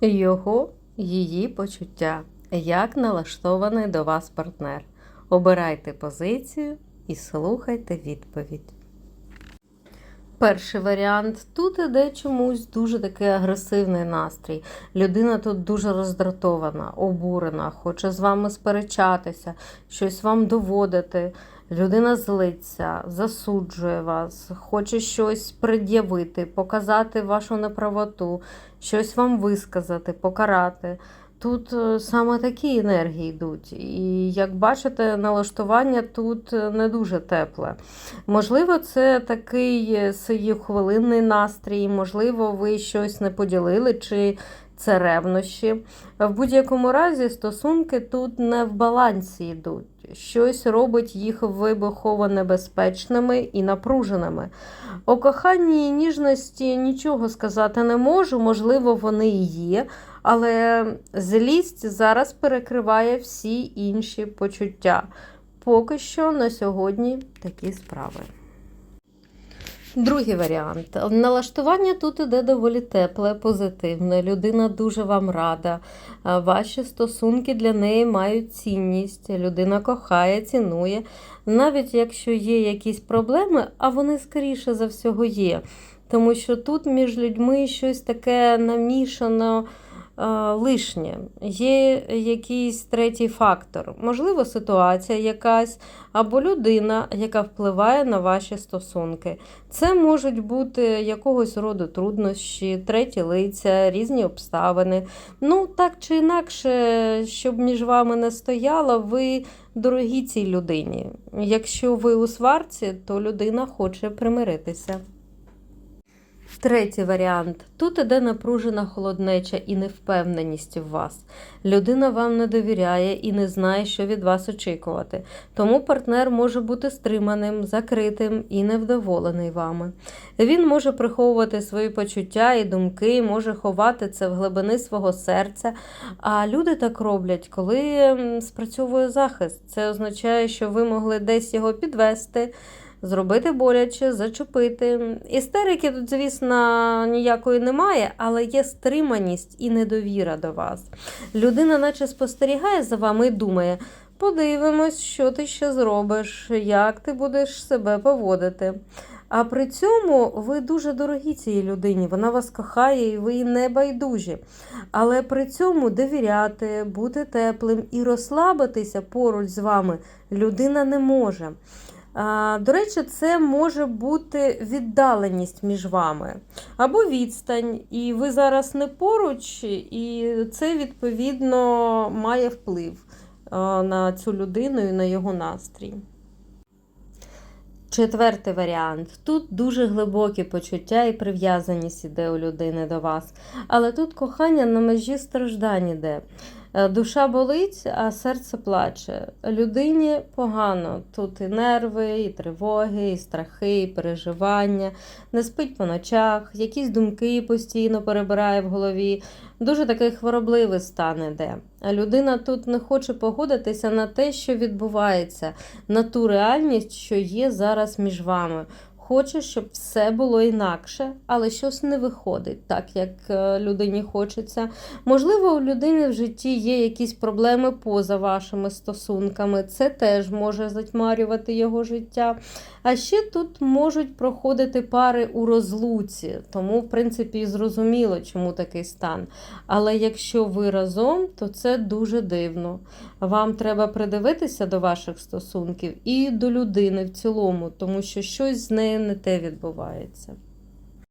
його, її почуття, як налаштований до вас партнер. Обирайте позицію і слухайте відповідь. Перший варіант тут іде чомусь дуже такий агресивний настрій. Людина тут дуже роздратована, обурена, хоче з вами сперечатися, щось вам доводити. Людина злиться, засуджує вас, хоче щось пред'явити, показати вашу неправоту, щось вам висказати, покарати. Тут е, саме такі енергії йдуть. І як бачите, налаштування тут е, не дуже тепле. Можливо, це такий е, хвилинний настрій, можливо, ви щось не поділили, чи це ревнощі. В будь-якому разі стосунки тут не в балансі йдуть. Щось робить їх вибухово небезпечними і напруженими. У коханні і ніжності нічого сказати не можу, можливо, вони і є, але злість зараз перекриває всі інші почуття. Поки що на сьогодні такі справи. Другий варіант. Налаштування тут іде доволі тепле, позитивне. Людина дуже вам рада. Ваші стосунки для неї мають цінність. Людина кохає, цінує. Навіть якщо є якісь проблеми, а вони скоріше за всього є. Тому що тут між людьми щось таке намішано лишнє. Є якийсь третій фактор, можливо, ситуація якась або людина, яка впливає на ваші стосунки. Це можуть бути якогось роду труднощі, треті лиця, різні обставини. Ну, так чи інакше, щоб між вами не стояло, ви дорогі цій людині. Якщо ви у сварці, то людина хоче примиритися. Третій варіант. Тут іде напружена холоднеча і невпевненість в вас. Людина вам не довіряє і не знає, що від вас очікувати. Тому партнер може бути стриманим, закритим і невдоволений вами. Він може приховувати свої почуття і думки, може ховати це в глибини свого серця. А люди так роблять, коли спрацьовує захист. Це означає, що ви могли десь його підвести зробити боляче, зачепити. Істерики тут, звісно, ніякої немає, але є стриманість і недовіра до вас. Людина, наче спостерігає за вами і думає. Подивимось, що ти ще зробиш, як ти будеш себе поводити. А при цьому ви дуже дорогі цій людині, вона вас кохає і ви їй не байдужі. Але при цьому довіряти, бути теплим і розслабитися поруч з вами людина не може. До речі, це може бути віддаленість між вами або відстань, і ви зараз не поруч, і це відповідно має вплив на цю людину і на його настрій. Четвертий варіант. Тут дуже глибокі почуття і прив'язаність іде у людини до вас. Але тут кохання на межі страждань іде. Е, Душа болить, а серце плаче. Людині погано. Тут і нерви, і тривоги, і страхи, і переживання, не спить по ночах, якісь думки постійно перебирає в голові. Дуже такий хворобливий стан іде. Людина тут не хоче погодитися на те, що відбувається, на ту реальність, що є зараз між вами. Хоче, щоб все було інакше, але щось не виходить так, як е, людині хочеться. Можливо, у людини в житті є якісь проблеми поза вашими стосунками. Це теж може затьмарювати його життя. А ще тут можуть проходити пари у розлуці, тому, в принципі, зрозуміло, чому такий стан. Але якщо ви разом, то це дуже дивно. Вам треба придивитися до ваших стосунків і до людини в цілому, тому що щось з нею не те відбувається.